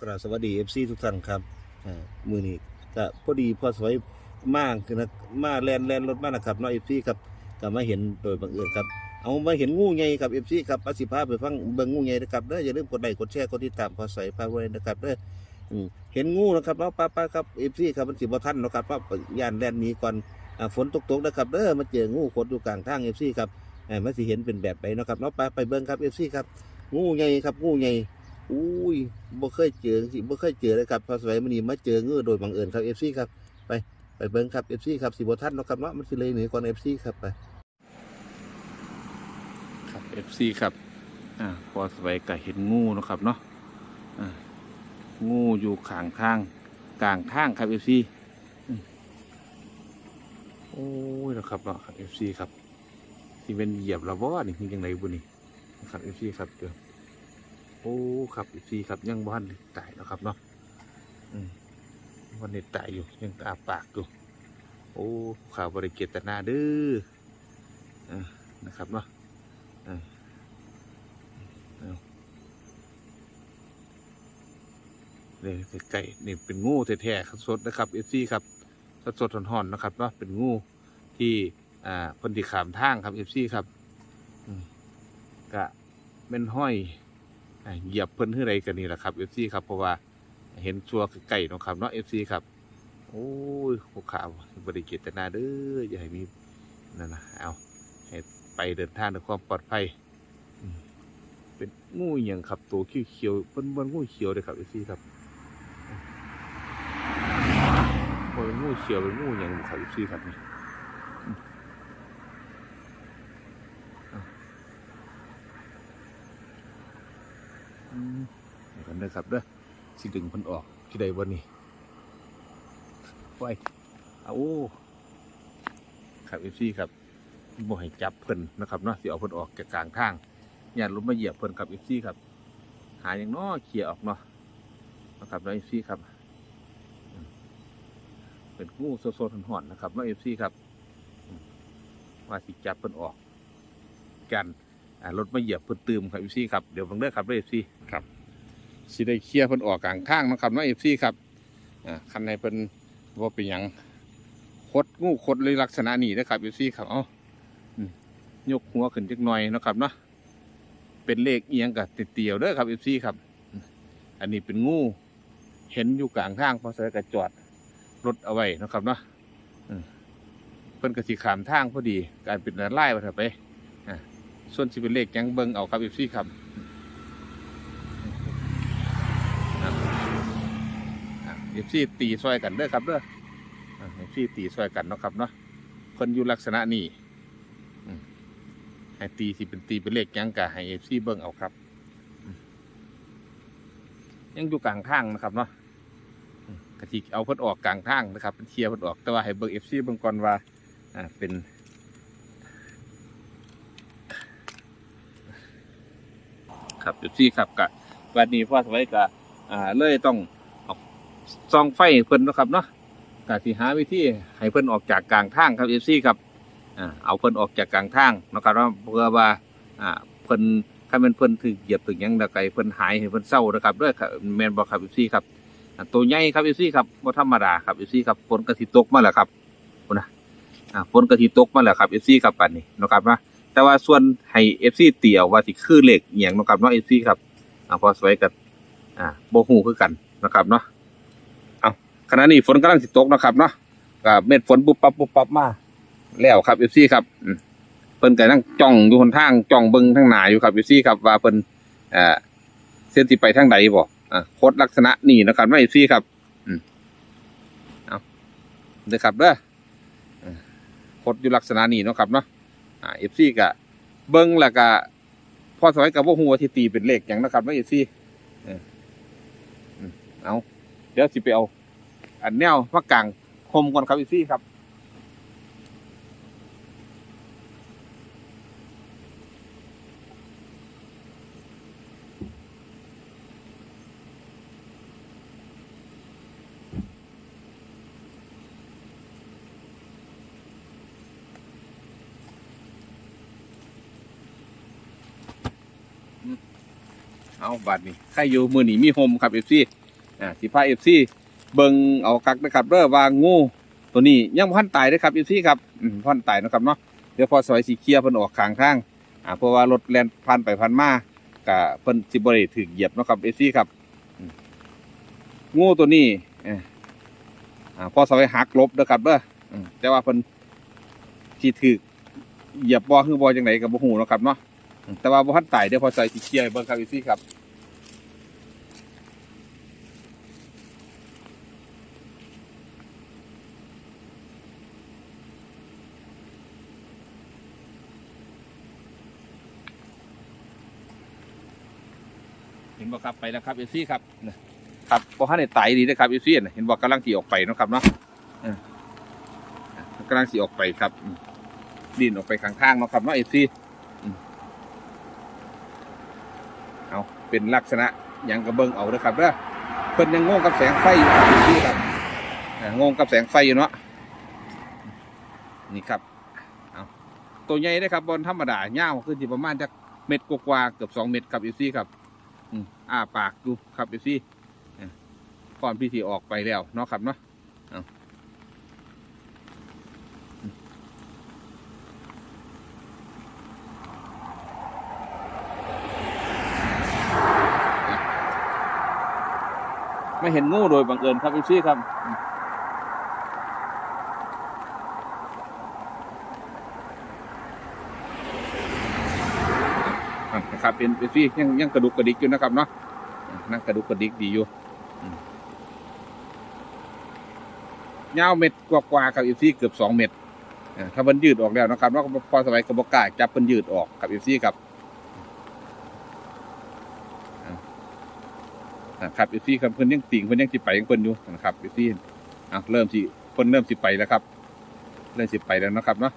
กราบสวัสดีเอฟซีทุกท่านครับมือนี้ก็พอดีพอสวยมากคือนะมาแลนแลนรถมากนะครับเนาะเอฟซีครับก็มาเห็นโดยบังเอิญครับเอามาเห็นงูใหญ่ครับเอฟซีครับอาสิพาพไปฟังเบิ่งงูใหญ่นะครับเด้ออย่าลืมกดไลค์กดแชร์กดติดตามพอสวยพาไว้นะครับเด้อเห็นงูนะครับเนาะป้าป้าครับเอฟซีครับมันสิบ่ทันเนาะครับเพราย่านแลนนี้ก่อนฝนตกๆนะครับเด้อมาเจองูขดอยู่กลางทางเอฟซีครับเอ่ามันสิเห็นเป็นแบบไหนเนาะครับเนาะไปไปเบิ่งครับเอฟซีครับงูใหญ่ครับงูใหญ่ อุ้ยบ่เคยเจอสิบ่เคยเจอเลยครับพอสมัยมื้อนี้มาเจองูโดยบังเอิญครับ FC ครับไปไปเบิ่งครับ FC ครับสิบ่ทันเนาะครับเนาะมันสิเลยเหนือกว่า FC ครับไปครับ FC ครับอ่าพอสไว้ก็เห็นงูเนาะครับเนาะอ่างูอยู่ข้างทางกลางทางครับ FC อืมโอ้ยนะครับเนาะครับ FC ครับที่เป็นเหยียบระวอนี่ยังไงบุนี่ครับ FC ครับเดี๋ยว โอ้ครับ FC ครับยังบ้านตายเนะครับเนาะอืมวันนี้ตายอยู่ยังอาปากอยู่โอ้ข่าวบริเกตนาเด้ออ่านะครับเนาะเนี่ยไก่นี่เป็นงูแท้ๆสดนะครับเอฟซีครับสดสดห่อนๆนะครับเนาะเป็นงูที่อ่าพิ่นที่ขามทางครับเอฟซีครับกะเป็นห้อย เหยียบเพิ่นเท่าไรกันนี่แหละครับเอฟซีครับเพราะว่าเห็นชัวไก่นะครับเนาะเอฟซีครับโอ้ยหัวขาวบริเกตนาเด้ออย่าให้มีนั่นนะเอาให้ไปเดินทางด้วยความปลอดภัยเป็นงูอย่างครับตัวเขียวๆเป็นบนงูเขียวเลยครับไอฟซีครับเป็นงูเขียวเป็นงูอย่างครับไอฟซีครับนี่อืมเอาอืม เดี๋ยวกันเด้อครับเด้อสิดึงมันออกที่ใดวันนี้ไปเอาโอ้ครับไอซี่ครับบ่ให้จับเพิ่นนะครับเนาะสิเอาเพิ่นออกจากกลางทางอย่าลุมมาเหยียบเพิ่นกับเอฟซีครับ หาอย่างน้อเขี่ยออกเนาะนะครับน้องเอฟซีครับ เป็นงูโซโซนห่อนนะครับน้องเอฟซีครับมว่าสิจับเพิ่นออกกัน อ่ารถมาเหยียบเพิ่นตืมครับเอฟซีครับเดี๋ยวฟังเด้อครับเอฟซีครับสิได้เคลียร์เพิ่นออกกลางทางนะครับน้องเอฟซีครับอ่าคันให้เพิ่นว่าเป็นหยังคดงูคดเลยลักษณะนี้นะครับเอฟซีครับเอ้าอืมยกหัวขึ้นจักหน่อยนะครับเนาะเป็นเลขเอียงกับติดเตียวเด้อครับเอฟซีครับ อันนี้เป็นงู เห็นอยู่กลางทางพอเสร็จก็จอดรถเอาไว้นะครับเนาะเพิ่นกระสีขามทางพอดี การเป็นไล่ไปเถอะไป ส่วนสิเป็นเลขยังเบิงเอาครับเอฟซีครับเอฟซีตีซอยกันเด้อครับเด้อเอฟซีตีซอยกันเนาะครับเนาะเพิ่นอยู่ลักษณะนี้ให้ตีสิเป็นตีเป็นเลขยังกะให้เอฟซีเบิ้งเอาครับ ยังอยู่กลางทางนะครับเนาะอืมกะทิเอาเพิ่นออกกลางทางนะครับเป็นเคลียร์เพิ่นออกแต่ว่าให้เบิ้งเอฟซีเบิ้งก่อนว่า อ่าเป็น ครับเอฟซีครับกะวันนี้พ่อสไว้กะอ่าเลยต้องเอาซองไฟเพิ่นนะครับเนาะกะสิหาวิธีให้เพิ่นออกจากกลางทางครับเอฟซีครับอ่าเอาเพิ่นออกจากกลางทางนะครับว่าเพื่อว่าอ่าเพิ่นถ้าเป็นเพิ่นถึกเหยียบถึงยังตะไกเพิ่นหายให้เพิ่นเศร้านะครับด้วยครับแมนบ่ครับอีซี่ครับตัวใหญ่ครับอีซี่ครับบ่ธรรมดาครับอีซี่ครับฝนกระสิตกมาแล้วครับนะอ่าฝนกระสิตกมาแล้วครับอีซี่ครับปันนี้นะครับนะ แต่ว่าส่วนให้ FC เตี่ยวว่าสิคือเหลขอีหยังนาะครับเนาะ FC ครับอ่าพอสวยกับอ่าบ่ฮู้คือกันนะครับเนาะเอาขณะนี้ฝนกำลังสิตกนะครับเนาะก็เม็ดฝนปุ๊บปั๊บปุ๊บปั๊บมาแล้วครับเอฟซีครับเพิ่นก็นั่งจ้องอยู่คนทางจ้องเบิ่งทางหนาอยู่ครับเอฟซีครับว่าเพิ่นเอ่อเส้นสิไปทางใดบ่อ่าโคดลักษณะนี่นะครับว่าเอฟซีครับอืมเอาเด้อครับเด้อโคดอยู่ลักษณะนี้นะครับเนาะ อ่าเอฟซีก็เบิ้งแล้วก็พอสมัยกับว่าหัวที่ตีเป็นเลขอย่างนะครับว่าเอฟซีเออเอาเดี๋ยวสิไปเอา อันแนวมากลางคมก่อนครับเอฟซีครับ เอาบัตรนี่ใครอยู่มือหนีมีโฮมครับเอฟซีอ่าสิพาเอฟซีเบิงเอาคักนะครับเด้อวางงูตัวนี้ยังบ่ทันตายเด้อครับเอฟซีครับอืมพันตายนะครับเนาะเดี๋ยวพอสวยสิเคลียร์เพิ่นออกข้างทางอ่าเพราะว่ารถแล่นผ่านไปผ่านมาก็เพิ่นสิบ่ได้ถูกเหยียบนะครับเอฟซีครับงูตัวนี้อ่าพอสวยหักลบเด้อครับเด้ออืมแต่ว่าเพิ่นสิถูกเหยียบบ่คือบ่จังไดก็บ่ฮู้เนะครับเนาะ แต่ว่าบ่ทันตายเดี๋ยวพอสวยสิเคลียร์ให้เบิ่งครับเอฟซีครับเห็นบอกครับไปแล้วครับเอซี่ครับนะครับพอให้ในไตดีนะครับเอซี่เห็นบอกกำลังสีออกไปเนาะครับเนาะเออกำลังสีออกไปครับอืมดินออกไปข้างทางเนาะครับเนาะเอซี่อืม เป็นลักษณะหยังกระเบิงเอาเด้อครับเด้อเพิ่นยังงงกับแสงไฟอยู่ครับพี่ครับงงกับแสงไฟอยู่เนาะนี่ครับเอาตัวใหญ่ได้ครับบอลธรรมดาเง่าวขึ้นที่ประมาณจากเม็ดกว่าเกือบสองเม็ดครับเอซี่ครับอ้าปากดูครับเอซี่ก่อนพิธีออกไปแล้วเนาะครับเนาะเอาอืม ไม่เห็นงูโดยบังเอิญครับเอซี่ครับนะครับเป็นเอซี่ยังยังกระดุกกระดิกอยู่นะครับเนาะนั่งกระดุกกระดิกดีอยู่ยาวเม็ดกว่าๆกับอีซี่เกือบสองเม็ดถ้ามันยืดออกแล้วนะครับแล้วก็พอสบายกระบอกกาจับมันยืดออกกับอีซี่ครับอ่า อ่าครับอีซี่ครับเพิ่นยังติ่งเพิ่นยังสิไปยังเพิ่นอยู่นะครับอีซี่อะเริ่มสิเพิ่นเริ่มสิไปแล้วครับ เริ่มสิไปแล้วนะครับเนาะ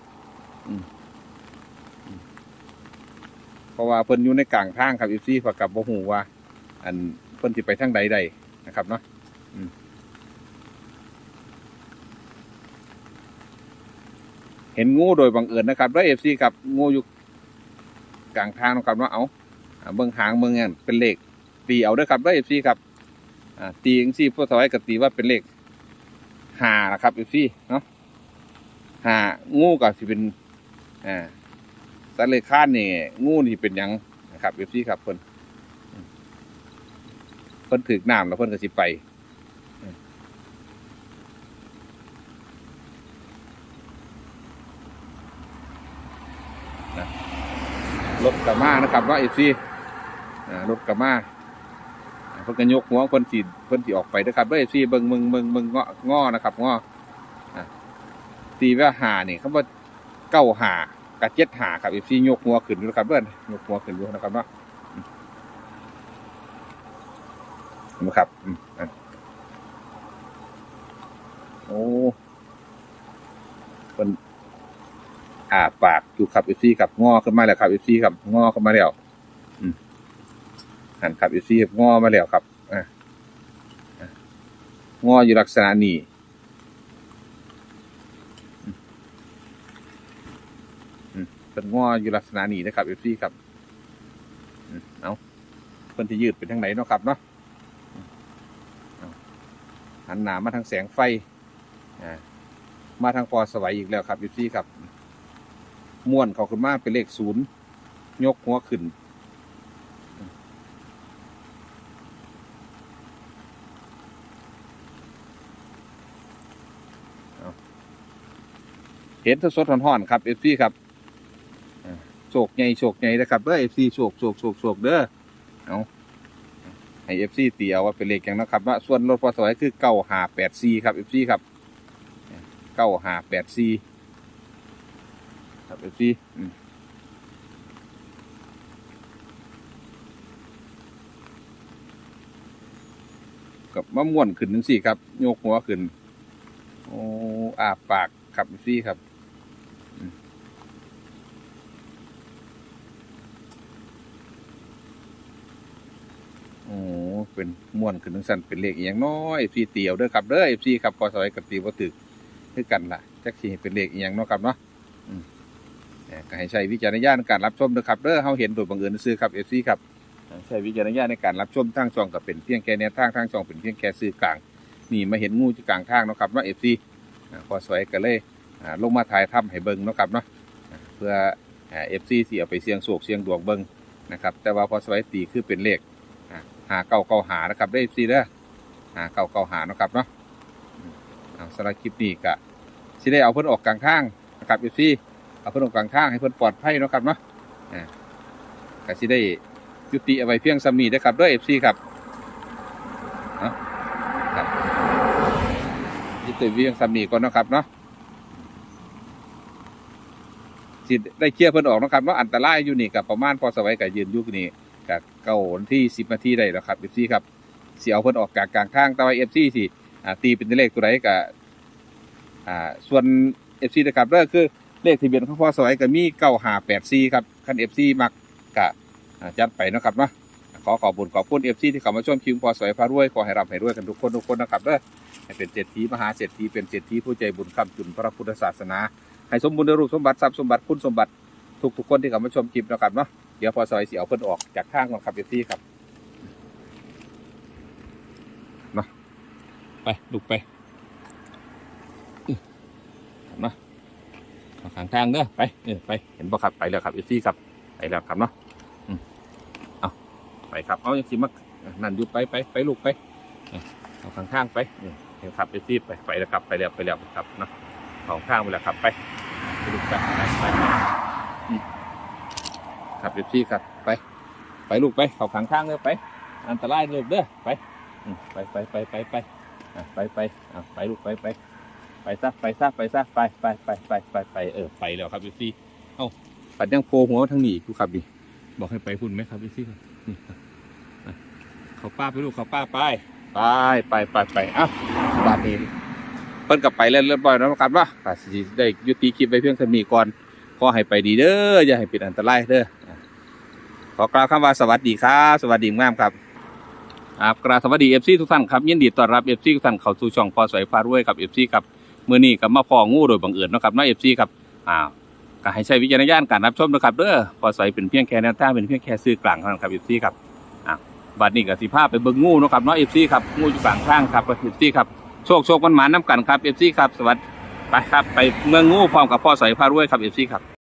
เพราะว่าเพิ่นอยู่ในกลางทางครับอีซี่พอกับบ่ฮู้ว่า อันเพิ่นสิไปทางใดใดนะครับเนาะเห็นงูโดยบังเอิญนะครับแล้วเอฟซีครับงูอยู่กลางทางนะครับว่าเอาเบิ่งหางเบิ่งเงี้ยเป็นเลข ตีเอาด้อครับแล้วเอฟซีครับอ่าตีจังซี่พวกสวายก็ตีว่าเป็นเลขห้านะครับเอฟซีเนาะห้างูก็สิเป็นอ่าสัตว์เลื้านนี่งูนี่เป็นยังนะครับเอฟซีครับเพิ่นเพิ่นถึกน้ำแล้วเพิ่นก็สิไปรถกระมานะครับว่าเอฟซีรถกระมาอ่า พิ่นก็ยกหัวเพิ่นสิเพิ่นสิออกไปนะครับเด้อเอซีเบิ่งเบิ่งเบิ่งเบิ่งเงาะงอนะครับงออ่าตีว่าหานี่เขาว่าเก้าหากับเจ็ดหาครับเอซียกหัวขึ้นอยู่นะครับเด้อยกหัวขึ้นอยู่นะครับเนาะนะครับโอ้เป็นอ่าปากอยู่ครับเอฟซีครับงอขึ้นมาแล้วครับเอฟซีครับงอขึ้นมาแล้ว หันครับอฟซีงอมาแล้วครับอะงออยู่ลักษณะนี้เป็นงออยู่ลักษณะนี้นะครับเอฟซีครับเอาเพิ่นที่ยืดเป็นทางไหนเนาะครับเนาะหันหนามาทางแสงไฟมาทางปอสวัยอีกแล้วครับยูซี่ครับ ม้วนเขาขึ้นมาเป็นเลขศูนย์ยกหัวขึ้น เห็นสดๆห่อนๆครับเอฟซีครับโศกใหญ่โศกใหญ่นะครับเด้อเอฟซีโศกโศกโศกโศกเด้อเอาให้เอฟซีตีเอาว่าเป็นเลขอย่างนะครับว่าส่วนรถพอสวยคือเก้าหาแปดซีครับเอฟซีครับเก้าหาแปดซีครับเอฟซีกับมะม่วนขึ้นนึงสี่ครับ โยกหัวขึ้น โอ้อาปากครับเอฟซีครับ โอ้ เป็นม่วนขึ้นทั้งสั้นเป็นเลขอหย่างน้อยพี่เตียวเด้อครับเด้อเอฟซีครับพอสอยกับตีบ่ตึกคือกันล่ะจักสิให้เป็นเลขอหย่างเนาะครับเนาะก็ให้ใช้วิจารณญาณในการรับชมเด้อครับเด้อเฮาเห็นโดยบังเอิญซื้อครับเอฟซีครับใช้วิจารณญาณในการรับชมทางช่องก็เป็นเพียงแค่แนวทางทางช่องเป็นเพียงแค่สื่อกลาง นี่มาเห็นงูที่กลางทางเนาะครับเนาะเอฟซีพอสวยก็เลยอ่ลงมาถ่ายทำให้เบิ่งเนาะครับเนาะเพื่อเอฟซีที่เอาไปเสี่ยงโศกเสี่ยงดวงเบิ่งนะครับแต่ว่าพอสวยตีคือเป็นเลข หาเก้าเก้าหานะครับได้เอฟซีเด้อหาเก้าเก้าหานะครับเนาะเอาสำหรับคลิปนี้ก็สิได้เอาเพิ่นออกกลางทางนะครับเอฟซีเอาเพิ่นออกกลางทางให้เพิ่นปลอดภัยนะครับเนาะก็สิได้ยุติเอาไว้เพียงสำนีเด้อครับด้อเอฟซีครับเนาะครับที่ตื่นเวียงสามีก่อนนะครับเนาะสิได้เคลียร์เพิ่นออกนะครับเนาะอันตรายอยู่นี่กับประมาณพอสวัยกับยืนยุคนี่ กับเก้าวันที่สิบนาทีได้แล้วครับเอฟซีครับเสียเอาเพิ่นออกจากกลางทางแต่ว่าเอฟซีสิอ่ตีเป็นเลขตัวใดกับส่วนเอฟซีนะครับเด้อคือเลขทะเบียนของพ่อสวัยก็มีเก้าห้าแปดซีครับคันเอฟซีมักกะจัดไปนะครับเนาะขอขอบคุญขอบคุณเอฟซีที่เข้ามาชมคลิปพอสวยพารวยขอให้รับให้รวยกันทุกคนทุกคนนะครับเด้อให้เป็นเศรษฐีมหาเศรษฐีเป็นเศรษฐีผู้ใจบุญคำจุนพระพุทธศาสนา ให้สมบูรณ์ด้วยรูปสมบัติทรัพย์สมบัติคุณสมบัติทุกทุกคนที่เข้ามาชมคลิปนะครับเนาะ เดี๋ยวพอซอยเสียเอาเพิ่นออกจากข้างก่อนครับเอฟซีครับเนาะไปลุกไปอื้อเนาะเอาข้างทางเด้อไปเออไปเห็นบ่ครับไปแล้วครับเอฟซีครับไปแล้วครับเนาะอืมเอาไปครับเอาอย่างสิมานั่นอยู่ไปไปไปลูกไปเออเอาข้างทางไปเออเห็นครับเอฟซีไปไปแล้วครับไปแล้วไปแล้วครับเนาะเอาข้างไปแล้วครับไปไปลูกไปไปไปไปอืม ครับเอฟซีครับไป ไปลูกไปเขาข้างทางเด้อไป อันตรายลูกเด้อไปไปไปไปไปไปไปไปไปลูกไปไปไปซะไปซะไปซะไปไปไปไปไปไปเออไปแล้วครับเอฟซีเอ้าปัดยังโผล่หัวทางนี้อีกดูครับดิบอกให้ไปพุ่นไหมครับเอฟซีครับนี่ครับเขาป้าไปลูกเขาป้าไปไปไปไปไปเอ้าบาดนี้เพิ่นกลับไปเล่นเรียบร้อยแล้วนะครับว่าสิได้ยุติคลิปไว้เพียงเท่านี้ก่อนขอให้ไปดีเด้ออย่าให้เป็นอันตรายเด้อ ขอกล่าวคำว่าสวัสดีครับสวัสดีงามครับครับกราบสวัสดีเอฟซีทุกท่านครับยินดีต้อนรับเอฟซีทุกท่านเข้าสู่ช่องพอสวยพารวยกับเอฟซีครับเมื่อนี้กับมาพองูโดยบังเอิญนะครับเนาะเอฟซีครับอ้าก็ให้ใช้วิจารณญาณการรับชมนะครับเด้อพอสวยเป็นเพียงแค่แนวทางเป็นเพียงแค่ซื้อกลางเท่านั้นครับเอฟซีครับอ้าบัดนี้ก็สิพาพไปเบิ่งงูนะครับเนาะเอฟซีครับงูอยู่กลางทางครับเอฟซีครับโชคโชคมันหมาน้ำกันครับเอฟซีครับสวัสดีไปครับไปเมืองงูพร้อมกับพ่อสวยพารวยครับเอฟซีครับ